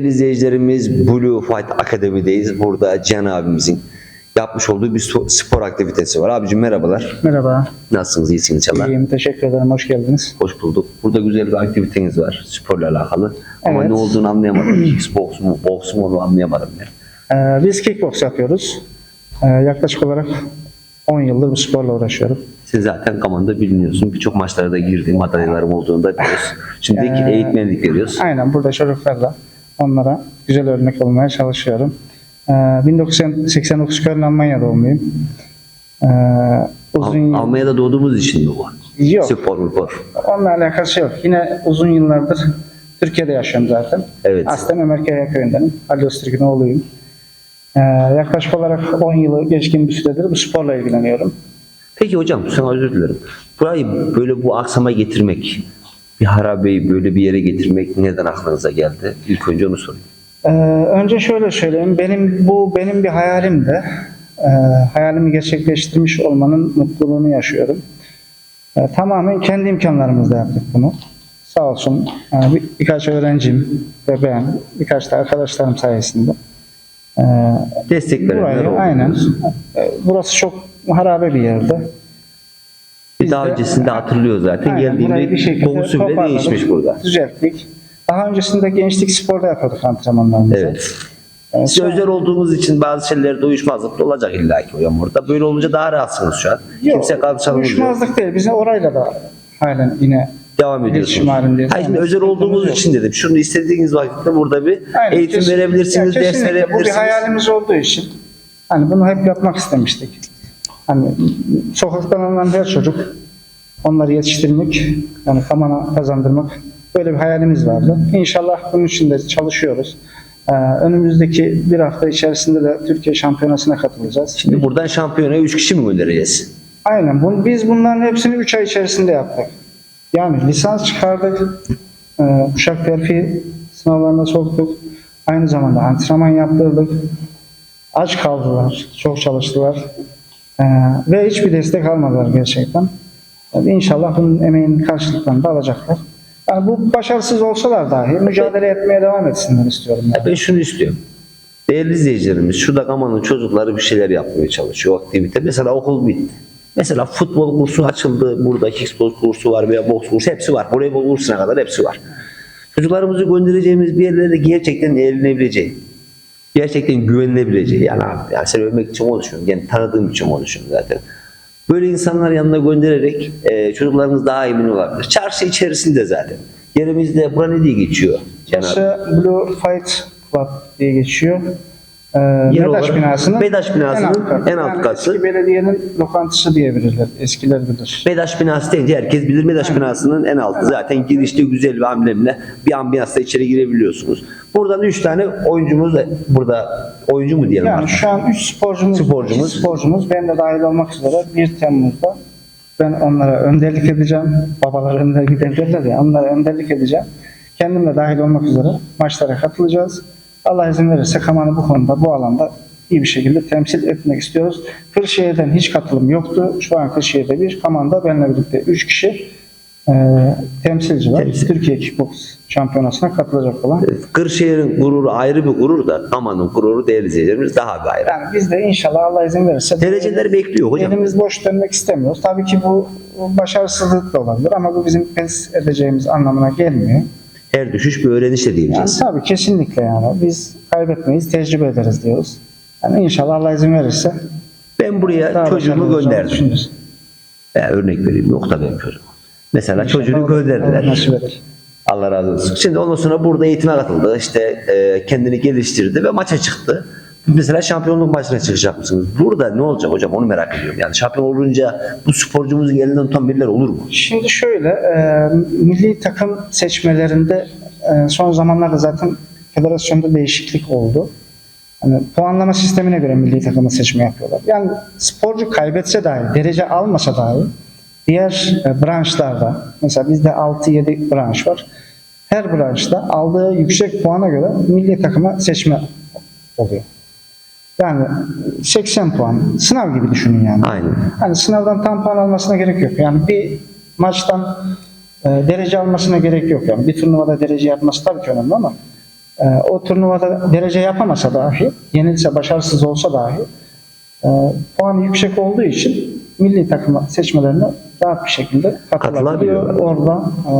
Değerli izleyicilerimiz Blue Fight Akademi'deyiz. Burada Can abimizin yapmış olduğu bir spor aktivitesi var. Abicim merhabalar. Merhaba, Nasılsınız? İyisiniz inşallah. iyiyim. Teşekkür ederim. Hoş geldiniz. Hoş bulduk. Burada güzel bir aktiviteniz var sporla alakalı. Ama Evet. ne olduğunu anlayamadım. Kickbox mu, boks mu onu anlayamadım ya. Ee, biz kickbox yapıyoruz. Ee, yaklaşık olarak 10 yıldır bu sporla uğraşıyorum. Sen zaten Kaman'da biliniyorsun. Birçok maçlara da girdin. Madalyalarım olduğunu da biliyoruz. Şimdi Ee, eğitmenlik veriyoruz. Aynen burada çocuklarla onlara güzel örnek olmaya çalışıyorum. Ee, 1989 Köln Almanya doğumluyum. Uzun Al- Almanya'da doğduğumuz için mi bu? yok. Spor, spor. Onunla alakası yok. Yine uzun yıllardır Türkiye'de yaşıyorum zaten. Evet. Aslen Ömerkaya köyündenim. Ali Öztürk'ün oğluyum. Ee, yaklaşık olarak 10 yılı geçkin bir süredir bu sporla ilgileniyorum. Peki hocam sana özür dilerim. Burayı böyle bu aksama getirmek, bir harabeyi böyle bir yere getirmek neden aklınıza geldi? İlk önce onu sorayım. Ee, önce şöyle söyleyeyim. Benim bu benim bir hayalimdi. Ee, hayalimi gerçekleştirmiş olmanın mutluluğunu yaşıyorum. Ee, tamamen kendi imkanlarımızla yaptık bunu. Sağ olsun yani bir, birkaç öğrencim ve ben, birkaç da arkadaşlarım sayesinde. Ee, Destek verenler burayı oldu. aynen. Ee, burası çok harabe bir yerde. Bir daha de- öncesinde hatırlıyor zaten. Aynen, burayı Geldiğinde bir şekilde bile değişmiş burada. Düzelttik. Daha öncesinde gençlik sporda yapıyorduk antrenmanlarımızı. Evet. Ee, Siz özel olduğunuz için bazı şeylerde uyuşmazlık da olacak illa ki hocam orada. Böyle olunca daha rahatsınız şu an. Yok, Kimse kalçanımız yok. uyuşmazlık değil. Biz orayla da halen yine Devam ediyorsunuz. Halindeyiz. Hayır, şimdi Yani özel olduğumuz yok. için dedim. Şunu istediğiniz vakitte burada bir Aynen, eğitim kesin- verebilirsiniz, Ya ders kesinlikle. verebilirsiniz. Bu bir hayalimiz olduğu için hani bunu hep yapmak istemiştik. Hani sokaktan alınan her çocuk onları yetiştirmek, yani kamana kazandırmak böyle bir hayalimiz vardı. İnşallah bunun için de çalışıyoruz. Ee, önümüzdeki bir hafta içerisinde de Türkiye Şampiyonası'na katılacağız. Şimdi buradan şampiyonaya 3 kişi mi göndereceğiz? Aynen. Bunu, biz bunların hepsini 3 ay içerisinde yaptık. Yani lisans çıkardık. E, uşak terfi sınavlarına soktuk. Aynı zamanda antrenman yaptırdık. Aç kaldılar. Çok çalıştılar. E, ve hiçbir destek almadılar gerçekten. Yani inşallah bunun emeğinin karşılıklarını da alacaklar. Yani bu başarısız olsalar dahi mücadele etmeye devam etsinler istiyorum. Yani. Ben şunu istiyorum. Değerli izleyicilerimiz, şurada Kaman'ın çocukları bir şeyler yapmaya çalışıyor. Aktivite. Mesela okul bitti. Mesela futbol kursu açıldı. Burada kickbox kursu var veya boks kursu hepsi var. Voleybol kursuna kadar hepsi var. Çocuklarımızı göndereceğimiz bir yerlere gerçekten eğlenebileceği, gerçekten güvenilebileceği. Yani, abi, yani sen övmek için konuşuyorum. Yani tanıdığım için konuşuyorum zaten. Böyle insanlar yanına göndererek e, çocuklarımız daha emin olabilir. Çarşı içerisinde zaten. Yerimizde bura ne diye geçiyor? Burası Blue Fight Club diye geçiyor. Ee, Yer MEDAŞ olarak binasının MEDAŞ binasının en alt katı. Eski belediyenin lokantası diyebilirler. Eskiler bilir. Medaş binası deyince herkes bilir. Medaş binasının en altı zaten girişte güzel bir amblemle bir ambiyansla içeri girebiliyorsunuz. Buradan 3 tane oyuncumuz da burada oyuncu mu diyelim Yani artık? şu an 3 sporcumuz, Sporcumuz. iki sporcumuz ben de dahil olmak üzere 1 Temmuz'da ben onlara önderlik edeceğim. Babalar önder gider derler ya onlara önderlik edeceğim. Kendim de dahil olmak üzere maçlara katılacağız. Allah izin verirse Kaman'ı bu konuda, bu alanda iyi bir şekilde temsil etmek istiyoruz. Kırşehir'den hiç katılım yoktu. Şu an Kırşehir'de bir, Kaman'da benimle birlikte 3 kişi e, temsilci var. Temsil. Türkiye Kickbox Şampiyonası'na katılacak olan. Kırşehir'in gururu ayrı bir gurur da Aman'ın gururu değerli izleyicilerimiz daha bir ayrı. Yani biz de inşallah Allah izin verirse Dereceleri bekliyor hocam. Elimiz boş dönmek istemiyoruz. Tabii ki bu başarısızlık da olabilir ama bu bizim pes edeceğimiz anlamına gelmiyor. Her düşüş bir öğreniş de Yani tabii kesinlikle yani biz kaybetmeyiz, tecrübe ederiz diyoruz. Yani inşallah Allah izin verirse Ben buraya daha çocuğumu gönderdim. Ya örnek vereyim yok da benim çocuğum. Mesela çocuğunu İnşallah Allah gönderdiler. nasip eder. Allah razı olsun. Şimdi ondan sonra burada eğitime katıldı. İşte e, kendini geliştirdi ve maça çıktı. Mesela şampiyonluk maçına çıkacak mısınız? Burada ne olacak hocam onu merak ediyorum. Yani şampiyon olunca bu sporcumuzun elinden tutan birileri olur mu? Şimdi şöyle, e, milli takım seçmelerinde e, son zamanlarda zaten federasyonda değişiklik oldu. Hani puanlama sistemine göre milli takımı seçme yapıyorlar. Yani sporcu kaybetse dahi, derece almasa dahi diğer e, branşlarda, mesela bizde 6-7 branş var. Her branşta aldığı yüksek puana göre milli takıma seçme oluyor. Yani 80 puan, sınav gibi düşünün yani. Aynen. Hani sınavdan tam puan almasına gerek yok. Yani bir maçtan e, derece almasına gerek yok. Yani bir turnuvada derece yapması tabii ki önemli ama e, o turnuvada derece yapamasa dahi, yenilse, başarısız olsa dahi e, puanı yüksek olduğu için milli takım seçmelerine rahat bir şekilde katılabiliyor. Orada e,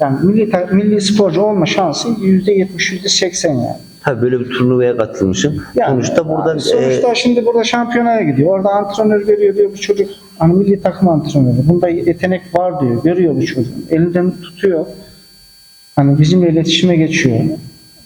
yani milli, milli sporcu olma şansı %70, %80 yani. Tabii böyle bir turnuvaya katılmışım. Yani, sonuçta burada yani sonuçta e, şimdi burada şampiyonaya gidiyor. Orada antrenör görüyor diyor bu çocuk hani milli takım antrenörü. Bunda yetenek var diyor. Görüyor bu çocuğun. Elinden tutuyor. Hani bizimle iletişime geçiyor.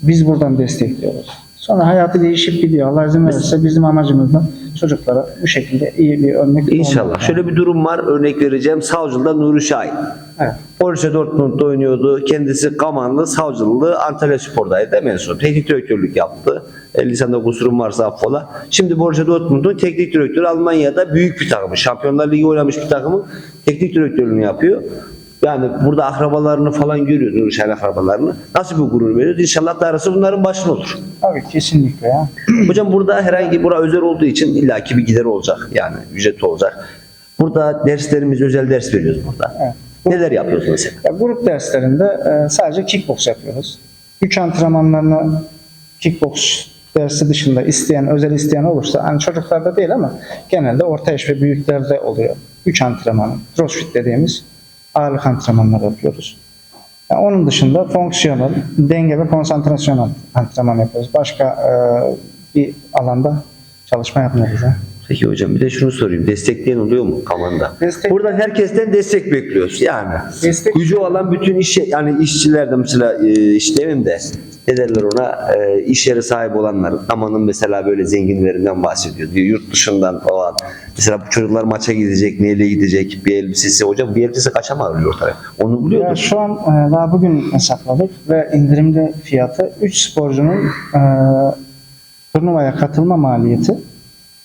Biz buradan destekliyoruz. Sonra hayatı değişip gidiyor. Allah izin verirse bizim amacımız da çocuklara bu şekilde iyi bir örnek İnşallah. olmak. Şöyle bir durum var. Örnek vereceğim. Savcılı'da Nuri Şahin. Evet. Borussia Dortmund'da oynuyordu. Kendisi Kamanlı, Savcılığı, Antalya Spor'daydı son. Teknik direktörlük yaptı. E, lisanda kusurum varsa affola. Şimdi Borussia Dortmund'un teknik direktörü Almanya'da büyük bir takımı. Şampiyonlar Ligi oynamış bir takımın teknik direktörlüğünü yapıyor. Yani burada akrabalarını falan görüyor Nuri Şahin akrabalarını. Nasıl bir gurur veriyor? İnşallah darısı bunların başında olur. Tabii kesinlikle ya. Hocam burada herhangi bura özel olduğu için illaki bir gider olacak. Yani ücret olacak. Burada derslerimiz özel ders veriyoruz burada. Evet. Neler yapıyoruz mesela? Ya, grup derslerinde e, sadece kickbox yapıyoruz. Güç antrenmanlarını kickbox dersi dışında isteyen, özel isteyen olursa, hani çocuklarda değil ama genelde orta yaş ve büyüklerde oluyor. Güç antrenmanı, crossfit dediğimiz ağırlık antrenmanları yapıyoruz. Ya, onun dışında fonksiyonel, denge ve konsantrasyon antrenman yapıyoruz. Başka e, bir alanda çalışma yapmıyoruz. ya. Peki hocam bir de şunu sorayım. Destekleyen oluyor mu Kaman'da? Destek- Buradan herkesten destek bekliyoruz. Yani Destek- gücü olan bütün iş yani işçilerden mesela e, iş demeyeyim de ne derler ona e, iş yeri sahibi olanlar Kaman'ın mesela böyle zenginlerinden bahsediyor. Diyor yurt dışından olan mesela bu çocuklar maça gidecek, neyle gidecek bir elbisesi. Hocam bir elbise kaça mal oluyor ortaya? Onu biliyor Ya musun? şu an e, daha bugün hesapladık ve indirimli fiyatı 3 sporcunun e, turnuvaya katılma maliyeti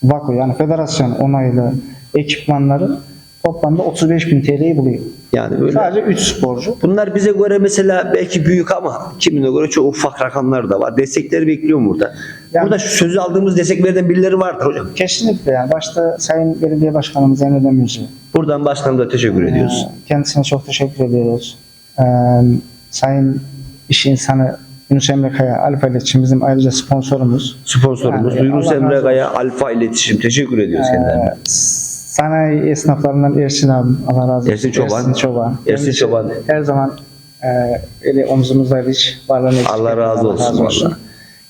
VAKO yani federasyon onaylı ekipmanları toplamda 35 bin TL'yi buluyor. Yani böyle Sadece 3 sporcu. Bunlar bize göre mesela belki büyük ama kimine göre çok ufak rakamlar da var. Destekleri bekliyorum burada. Yani- burada şu sözü aldığımız desteklerden birileri vardır hocam. Kesinlikle yani başta Sayın Belediye Başkanımız Emre Demirci. Buradan başkanımıza teşekkür ediyoruz. e, Kendisine çok teşekkür ediyoruz. E, Sayın iş insanı Yunus Emre Kaya Alfa İletişim bizim ayrıca sponsorumuz. Sponsorumuz Yani Yunus Allah Emre Kaya Alfa İletişim teşekkür ediyoruz kendilerine. Sanayi esnaflarından Ersin abim Allah razı olsun. Ersin Çoban. Ersin Çoban. Ersin Çoban. Her zaman e, eli omzumuzdaydı hiç varlığını Allah etmedi. razı olsun vallahi.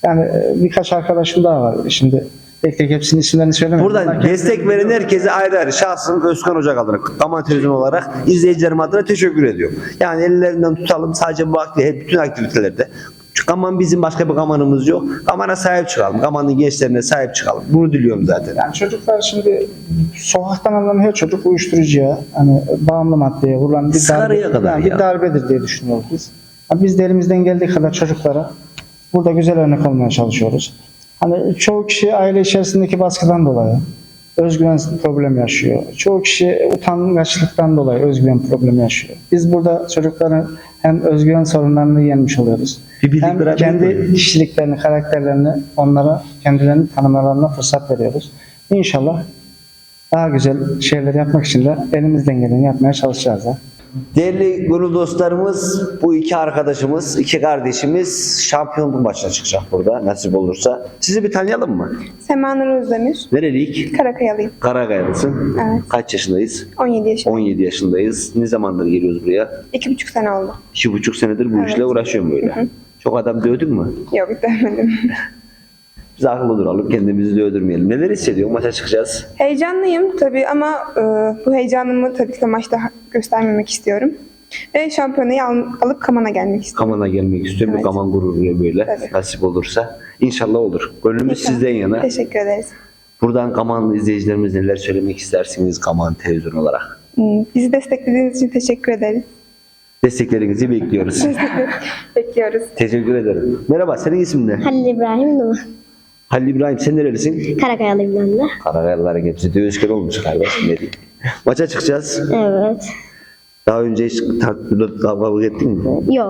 Yani e, birkaç arkadaşım daha var. Şimdi tek tek hepsinin isimlerini söylemem. Buradan destek veren herkese ayrı ayrı şahsım Özkan Ocak adına, Kaman Televizyon olarak izleyicilerim adına teşekkür ediyorum. Yani ellerinden tutalım sadece bu aktivite, bütün aktivitelerde. Kaman bizim başka bir kamanımız yok. Kaman'a sahip çıkalım. Kaman'ın gençlerine sahip çıkalım. Bunu diliyorum zaten. Yani çocuklar şimdi sokaktan alınan her çocuk uyuşturucuya, hani bağımlı maddeye vurulan bir, darbe, kadar yani ya. bir darbedir diye düşünüyoruz biz. Yani biz de elimizden geldiği kadar çocuklara burada güzel örnek olmaya çalışıyoruz. Hani çoğu kişi aile içerisindeki baskıdan dolayı özgüven problemi yaşıyor. Çoğu kişi utangaçlıktan dolayı özgüven problemi yaşıyor. Biz burada çocukların hem özgüven sorunlarını yenmiş oluyoruz. Bir hem kendi oluyor. kişiliklerini, karakterlerini onlara kendilerini tanımalarına fırsat veriyoruz. İnşallah daha güzel şeyler yapmak için de elimizden geleni yapmaya çalışacağız. Ha. Değerli gönül dostlarımız, bu iki arkadaşımız, iki kardeşimiz şampiyonluk maçına çıkacak burada nasip olursa. Sizi bir tanıyalım mı? Sema Nur Özdemir. Nereliyik? Karakayalıyım. Karakayalısın. Evet. Kaç yaşındayız? 17 yaşındayım. 17 yaşındayız. Ne zamandır geliyoruz buraya? İki buçuk sene oldu. İki buçuk senedir bu Evet. işle uğraşıyorum böyle. Çok adam dövdün mü? Yok demedim. Biz akıllı duralım, kendimizi dövdürmeyelim. Neler hissediyorsun? Maça çıkacağız. Heyecanlıyım tabii ama e, bu heyecanımı tabii ki de maçta göstermemek istiyorum. Ve şampiyonayı al- alıp Kaman'a gelmek istiyorum. Kaman'a gelmek istiyorum. Evet. Kaman gururuyla böyle. Tabii. Nasip olursa. İnşallah olur. Gönlümüz İnşallah. sizden yana. Teşekkür ederiz. Buradan Kaman izleyicilerimiz neler söylemek istersiniz Kaman televizyon olarak? Hmm, Bizi desteklediğiniz için teşekkür ederiz. Desteklerinizi bekliyoruz. Bekliyoruz. Teşekkür ederim. Merhaba, senin ismin ne? Halil İbrahim Duma. Halil İbrahim, sen nerelisin? Karakayalıyım ben de. Karagaylıların hepsi dövüşken olmuş kardeşim ne diyeyim. Maça çıkacağız. Evet. Daha önce hiç tartışmada kavga ettin mi? Yo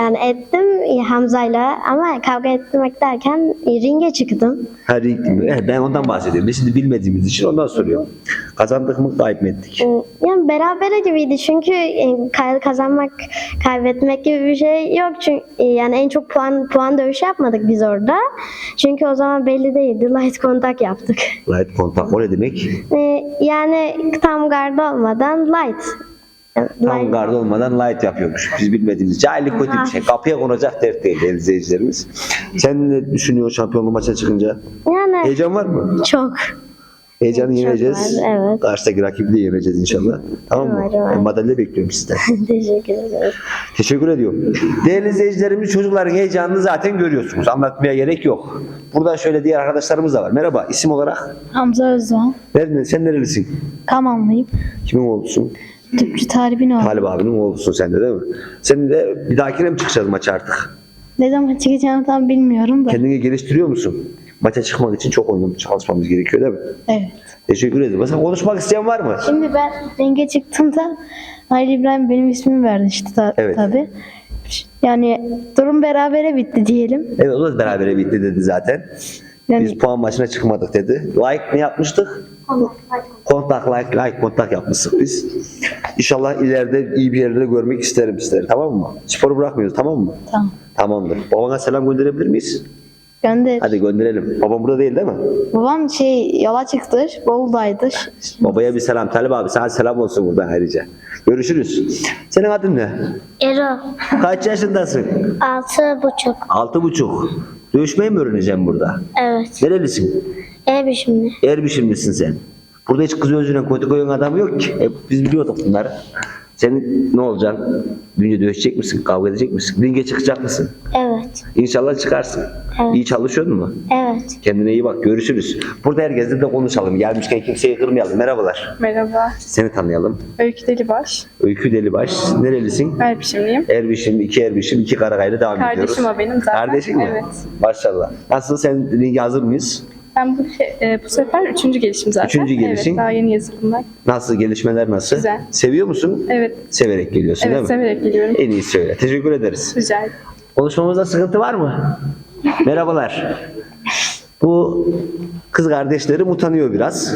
yani ettim Hamza'yla ama kavga etmek derken ringe çıktım. Her Evet, ben ondan bahsediyorum. Biz şimdi bilmediğimiz için ondan soruyorum. Kazandık mı kayıp mı ettik? E, Yani berabere gibiydi çünkü e, kazanmak, kaybetmek gibi bir şey yok. Çünkü e, yani en çok puan puan dövüşü yapmadık biz orada. Çünkü o zaman belli değildi. Light kontak yaptık. Light kontak o ne demek? E, Yani tam garda olmadan light. Yani Tam gardı olmadan light yapıyormuş. Biz bilmediğimiz cahillik kötü bir şey. Kapıya konacak dert değil değerli izleyicilerimiz. Sen ne düşünüyorsun şampiyonluk maça çıkınca? Yani Heyecan var mı? çok. Heyecanı Çok yeneceğiz. var, evet. Karşıdaki rakibi de yeneceğiz inşallah. Tamam mı? Var, var. Ben madalya bekliyorum sizden. Teşekkür ederim. Teşekkür ediyorum. Değerli izleyicilerimiz çocukların heyecanını zaten görüyorsunuz. Anlatmaya gerek yok. Burada şöyle diğer arkadaşlarımız da var. Merhaba isim olarak. Hamza Özdoğan. Nereden, sen nerelisin? Kamanlıyım. Kimin oğlusun? Tüpçü Talib'in oğlu. Talip abinin oğlusun sen de değil mi? Senin de bir dahakine mi çıkacağız maça artık? Ne zaman çıkacağını tam bilmiyorum da. Kendini geliştiriyor musun? Maça çıkmak için çok oyun çalışmamız gerekiyor değil mi? Evet. Teşekkür ederim. Mesela konuşmak isteyen var mı? Şimdi ben ringe çıktığımda Halil İbrahim benim ismimi verdi işte ta- Evet. tabii. Yani durum berabere bitti diyelim. Evet o da berabere bitti dedi zaten. Yani Biz puan maçına çıkmadık dedi. Like ne yapmıştık? Kontak, like, like, kontak yapmıştık biz. İnşallah ileride iyi bir yerlerde görmek isterim sizleri. Tamam mı? Sporu bırakmıyoruz tamam mı? tamam. Tamamdır. Babana selam gönderebilir miyiz? Gönder. Hadi gönderelim. Babam burada değil değil mi? Babam şey yola çıktı. Bolu'daydı. Babaya bir selam. Talip abi sana selam olsun buradan ayrıca. Görüşürüz. Senin adın ne? Ero Kaç yaşındasın? altı buçuk. Altı buçuk. Dövüşmeyi mi öğreneceğim burada? Evet. Nerelisin? Evet şimdi. Erbişim misin sen? Burada hiç kız özüne kötü koyun adam yok ki. Hep biz biliyorduk bunları. Senin ne olacaksın? Dünya dövüşecek misin? Kavga edecek misin? Ringe çıkacak mısın? Evet. İnşallah çıkarsın. Evet. İyi çalışıyor mu? Evet. Kendine iyi bak. Görüşürüz. Burada herkesle de konuşalım. Gelmişken kimseyi kırmayalım. Merhabalar. Merhaba, Seni tanıyalım. Öykü Delibaş. Öykü Delibaş. Nerelisin? Erpişimliyim. Erbişim, iki Erbişim, iki Karakay'la devam Kardeşim ediyoruz. o benim zaten. Kardeşin mi? Evet. Maşallah. Nasıl sen ringe hazır mıyız? Ben bu, e, bu sefer üçüncü gelişim zaten. Üçüncü gelişin. Evet, daha yeni yazılımlar. Nasıl? Gelişmeler nasıl? Güzel. Seviyor musun? Evet, Severek geliyorsun değil evet mi? severek geliyorum. En iyisi öyle. Teşekkür ederiz. Rica ederim. Konuşmamızda sıkıntı var mı? Merhabalar. Bu kız kardeşlerim utanıyor biraz.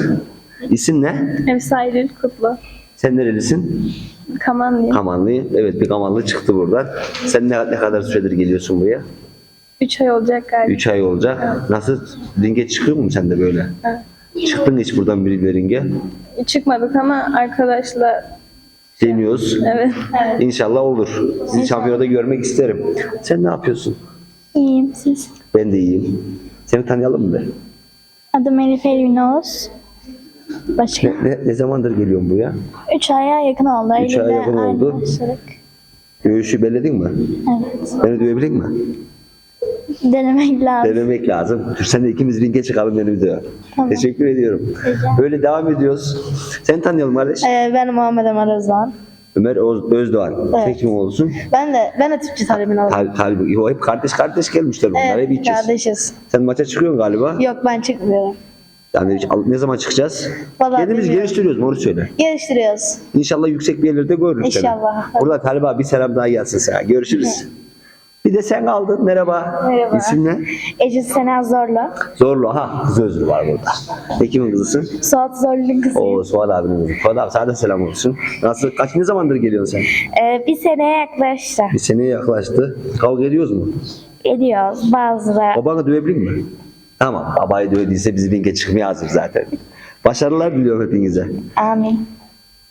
İsim ne? Emsailül Kutlu. Sen nerelisin? Kamanlıyım. Kamanlı. Evet bir Kamanlı çıktı buradan. Sen ne, ne kadar süredir geliyorsun buraya? Üç ay olacak galiba. 3 ay olacak. Nasıl? Ringe çıkıyor mu sen de böyle? Evet. Çıktın hiç buradan biriyle ringe? Çıkmadık ama arkadaşla Deniyoruz. evet. İnşallah olur. Sizi şampiyonada görmek isterim. Sen ne yapıyorsun? İyiyim siz. Ben de iyiyim. Seni tanıyalım mı? be? Adım Elif Elvin Oğuz. Başka. Ne, ne, ne zamandır geliyorsun buraya? Üç aya yakın oldu. Üç aya yakın oldu. Dövüşü belledin mi? Evet. Beni dövebilir mi? Denemek lazım. Denemek lazım. Sen de ikimiz ringe çıkalım beni bir döve. Tamam. Teşekkür ediyorum. Böyle devam ediyoruz. Seni tanıyalım kardeş. Ee, ben Muhammed Ömer Özdoğan. Ömer Öz- Özdoğan. Evet. Sen kim olsun? Ben de ben de Talib'in oğluyum. Kal kalbi. Yo, hep kardeş kardeş gelmişler bunlar. hep Evet, ikiz. kardeşiz. Sen maça çıkıyorsun galiba. Yok ben çıkmıyorum. Yani ne zaman çıkacağız? Vallahi Kendimiz bilmiyorum. geliştiriyoruz onu söyle. Geliştiriyoruz. İnşallah yüksek bir yerlerde görürüz seni. İnşallah. Burada Talip abi bir selam daha gelsin sana. Görüşürüz. Bir de sen kaldın. Merhaba. Merhaba. İsim ne? Ece Sena Zorlu. Zorlu. Ha kız özlü var burada. Ne kimin kızısın? Suat Zorlu'nun kızıyım. Oo Suat abinin kızı. Suat abi sana da selam olsun. Nasıl? Kaç ne zamandır geliyorsun sen? Ee, bir seneye yaklaştı. Bir seneye yaklaştı. Kavga ediyoruz mu? Ediyoruz bazıları. Babanı dövebilir mi? Tamam. Babayı dövdüyse biz ringe çıkmaya hazır zaten. Başarılar diliyorum hepinize. Amin.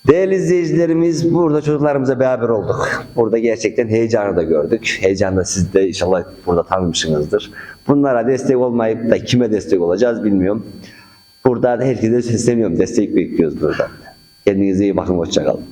Değerli izleyicilerimiz burada çocuklarımıza beraber olduk. Burada gerçekten heyecanı da gördük. Heyecanı da siz de inşallah burada tanımışsınızdır. Bunlara destek olmayıp da kime destek olacağız bilmiyorum. Burada da herkese sesleniyorum. Destek bekliyoruz buradan. Kendinize iyi bakın. Hoşçakalın.